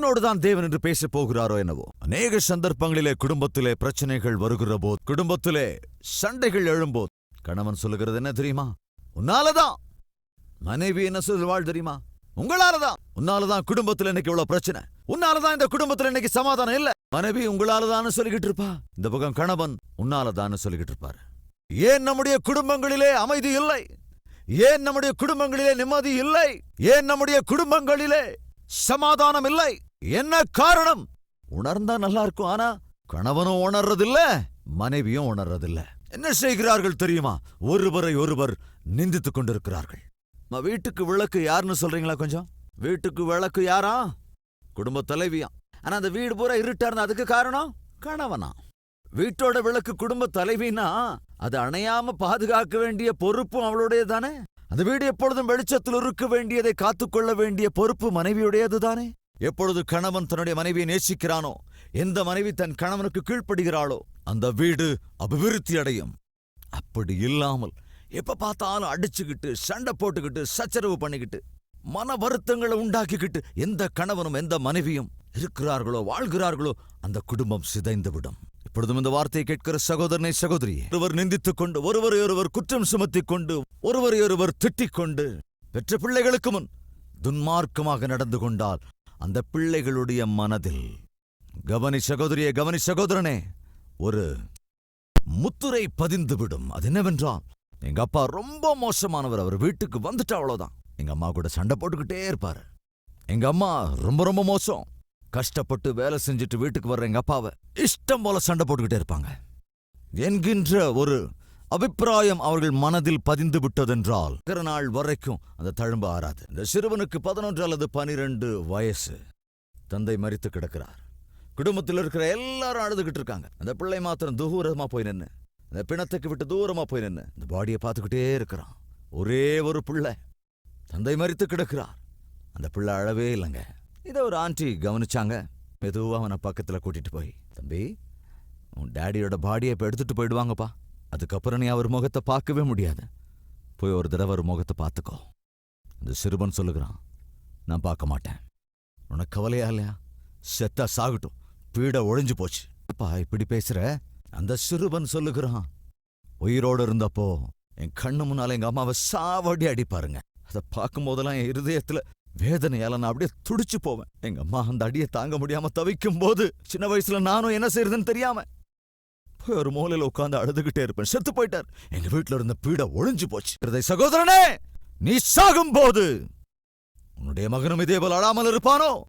உன்னோடுதான் தேவன் என்று பேசப் போகிறாரோ என்னவோ. அநேக சந்தர்ப்பங்களிலே குடும்பத்திலே பிரச்சனைகள் வருகிற போது குடும்பத்திலே சண்டைகள் எழும்போது கணவன் சொல்லுகிறது என்ன தெரியுமா? உன்னாலதான். மனைவி என்ன சொல்வாள் தெரியுமா? உங்களாலதான். உன்னாலதான் குடும்பத்துல இன்னைக்கு இவ்வளவு பிரச்சனை. உன்னாலதான் இந்த குடும்பத்துல இன்னைக்கு சமாதானம் இல்ல. மனைவி உங்களாலதான்னு சொல்லிக்கிட்டு இருப்பா. இந்த பக்கம் கணவன் உன்னாலதான்னு சொல்லிக்கிட்டு இருப்பாரு. ஏன் நம்முடைய குடும்பங்களிலே அமைதி இல்லை? ஏன் நம்முடைய குடும்பங்களிலே நிம்மதி இல்லை? ஏன் நம்முடைய குடும்பங்களிலே சமாதானம் இல்லை? என்ன காரணம்? உணர்ந்தா நல்லா இருக்கும் ஆனா கணவனும் உணர்றதில்ல மனைவியும் உணர்றதில்ல. என்ன செய்கிறார்கள் தெரியுமா? ஒருவரை ஒருவர் நிந்தித்துக் கொண்டிருக்கிறார்கள். வீட்டுக்கு விளக்கு யாருன்னு சொல்றீங்களா கொஞ்சம்? வீட்டுக்கு விளக்கு யாரா? குடும்ப தலைவியா? ஆனா அந்த வீடு பூரா இருட்டா இருந்தா அதுக்கு காரணம்? கணவனா? வீட்டோட விளக்கு குடும்ப தலைவினா அது அணையாம பாதுகாக்க வேண்டிய பொறுப்பும் அவளுடைய தானே அந்த வீடு எப்பொழுதும் வெளிச்சத்தில் இருக்க வேண்டியதை காத்துக்கொள்ள வேண்டிய பொறுப்பு மனைவியுடையது தானே எப்பொழுது கணவன் தன்னுடைய மனைவியை நேசிக்கிறானோ எந்த மனைவி தன் கணவனுக்கு கீழ்ப்படுகிறாளோ அந்த வீடு அபிவிருத்தி அடையும். அப்படி இல்லாமல் எப்ப பார்த்தாலும் அடிச்சுக்கிட்டு சண்டை போட்டுக்கிட்டு சச்சரவு பண்ணிக்கிட்டு மன வருத்தங்களை உண்டாக்கிக்கிட்டு எந்த கணவனும் எந்த மனைவியும் இருக்கிறார்களோ வாழ்கிறார்களோ அந்த குடும்பம் சிதைந்து விடும் இப்பொழுதும் இந்த வார்த்தையை கேட்கிற சகோதரனை சகோதரி ஒருவர் நிந்தித்துக் கொண்டு ஒருவரை ஒருவர் குற்றம் சுமத்திக் கொண்டு ஒருவரை ஒருவர் திட்டிக் கொண்டு பெற்ற பிள்ளைகளுக்கு முன் துன்மார்க்கமாக நடந்து கொண்டால் அந்த பிள்ளைகளுடைய மனதில் கவனி சகோதரியே கவனி சகோதரனே ஒரு முத்துரை பதிந்து விடும் அது என்னவென்றால் எங்க அப்பா ரொம்ப மோசமானவர். அவர் வீட்டுக்கு வந்துட்டா அவ்வளவுதான். எங்க அம்மா கூட சண்டை போட்டுக்கிட்டே இருப்பாரு. எங்க அம்மா ரொம்ப ரொம்ப மோசம். கஷ்டப்பட்டு வேலை செஞ்சுட்டு வீட்டுக்கு வர்ற எங்க அப்பாவை இஷ்டம் போல சண்டை போட்டுக்கிட்டே இருப்பாங்க. என்கின்ற ஒரு அபிப்பிராயம் அவர்கள் மனதில் பதிந்து விட்டதென்றால் இருக்கிற நாள் வரைக்கும் அந்த தழும்பு ஆறாது. இந்த சிறுவனுக்கு பதினொன்று அல்லது பனிரெண்டு வயசு. தந்தை மறித்து கிடக்கிறார். குடும்பத்தில் இருக்கிற எல்லாரும் அழுதுகிட்டு இருக்காங்க. அந்த பிள்ளை மாத்திரம் தூரமா போய் நின்னு அந்த பிணத்துக்கு விட்டு தூரமா போய் நின்னு இந்த பாடியை பார்த்துக்கிட்டே இருக்கிறான். ஒரே ஒரு பிள்ளை. தந்தை மறித்து கிடக்கிறார். அந்த பிள்ளை அழவே இல்லைங்க. இதை ஒரு ஆண்டி கவனிச்சாங்க. மெதுவா அவனை பக்கத்துல கூட்டிட்டு போய் தம்பி உன் டேடியோட பாடியை இப்போ எடுத்துட்டு போயிடுவாங்கப்பா. அதுக்கப்புறம் நீ அவர் முகத்தை பார்க்கவே முடியாது. போய் ஒரு தடவை அவர் முகத்தை பார்த்துக்கோ. இந்த சிறுவன் சொல்லுகிறான் நான் பார்க்க மாட்டேன். உனக்கு கவலையா இல்லையா? செத்தா சாகட்டும். பீட ஒழிஞ்சு போச்சு. அப்பா இப்படி பேசுற? அந்த சிறுவன் சொல்லுகிறான் உயிரோடு இருந்தப்போ என் கண்ணு முன்னால எங்க அம்மாவை சாவடி அடிப்பாருங்க. அதை பார்க்கும்போதெல்லாம் என் இருதயத்துல வேதனையால நான் அப்படியே துடிச்சு போவேன். எங்க அம்மா அந்த அடியை தாங்க முடியாம தவிக்கும் போது சின்ன வயசுல நானும் என்ன செய்யறதுன்னு தெரியாம போய் ஒரு மூலையில உட்காந்து அழுதுகிட்டே இருப்பேன். செத்து போயிட்டார். எங்க வீட்டுல இருந்த பீட ஒழிஞ்சு போச்சு. இருதை சகோதரனே நீ சாகும் போது உன்னுடைய மகனும் இதே போல அழாமல் இருப்பானோ